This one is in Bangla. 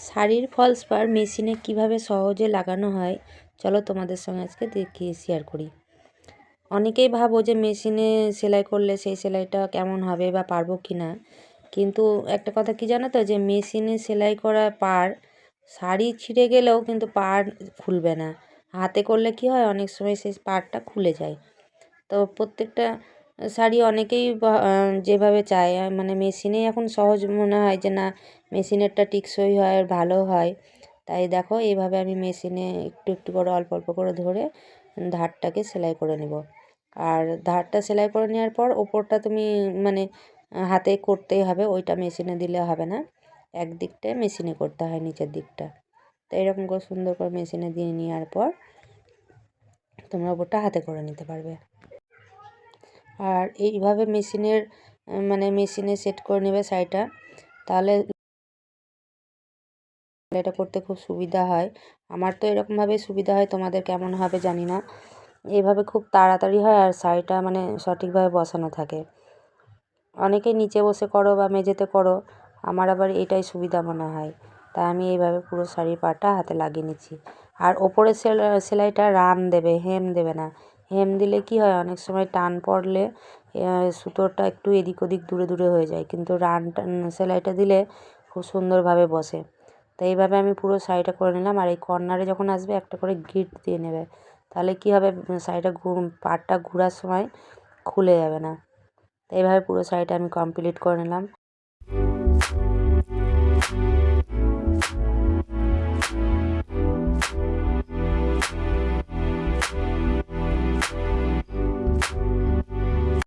শাড়ির ফলস পার মেশিনে কীভাবে সহজে লাগানো হয়, চলো তোমাদের সঙ্গে আজকে দেখিয়ে শেয়ার করি। অনেকেই ভাবো যে মেশিনে সেলাই করলে সেই সেলাইটা কেমন হবে বা পারব কি না কিন্তু একটা কথা কি জানো তো, যে মেশিনে সেলাই করা পার, শাড়ি ছিঁড়ে গেলেও কিন্তু পার খুলবে না। হাতে করলে কি হয়, অনেক সময় সেই পাড়টা খুলে যায়। তো প্রত্যেকটা শাড়ি অনেকেই যেভাবে চায়। মানে মেশিনেই এখন সহজ মনে হয় যে না, মেশিনেরটা টিকসই হয় আর ভালো হয়। তাই দেখো, এইভাবে আমি মেশিনে একটু একটু করে, অল্প অল্প করে ধরে ধারটাকে সেলাই করে নেব। আর ধারটা সেলাই করে নেওয়ার পর ওপরটা তুমি মানে হাতে করতেই হবে, ওইটা মেশিনে দিলে হবে না। এক দিকটায় মেশিনে করতে হয়, নিচের দিকটা। তো এরকম করে সুন্দর করে মেশিনে দিয়ে নেওয়ার পর তোমরা ওপরটা হাতে করে নিতে পারবে। আর এইভাবে মেশিনের মানে মেশিনে সেট করে নেবে শাড়িটা তাহলে এটা করতে খুব সুবিধা হয়। আমার তো এরকমভাবে সুবিধা হয়, তোমাদের কেমন হবে জানি না। এইভাবে খুব তাড়াতাড়ি হয় আর শাড়িটা মানে সঠিকভাবে বসানো থাকে। অনেকে নিচে বসে করো বা মেঝেতে করো, আমার আবার এটাই সুবিধা মনে হয়। তাই আমি এইভাবে পুরো শাড়ির পাটা হাতে লাগিয়ে নিচ্ছি। আর ওপরে সেলাইটা রান দেবে, হেম দেবে না। হেম দিলে কি হয়? অনেক সময় টান পড়লে সুতোটা একটু এদিক ওদিক দূরে দূরে হয়ে যায়। কিন্তু রান সেলাইটা দিলে খুব সুন্দরভাবে বসে। তো এইভাবে আমি পুরো শাড়িটা করে নিলাম। আর এই কর্নারে যখন আসবে, একটা করে গিট দিয়ে নেবে। তাহলে কী হবে? শাড়িটা পাটটা ঘোরার সময় খুলে যাবে না। তো এইভাবে পুরো শাড়িটা আমি কমপ্লিট করে নিলাম।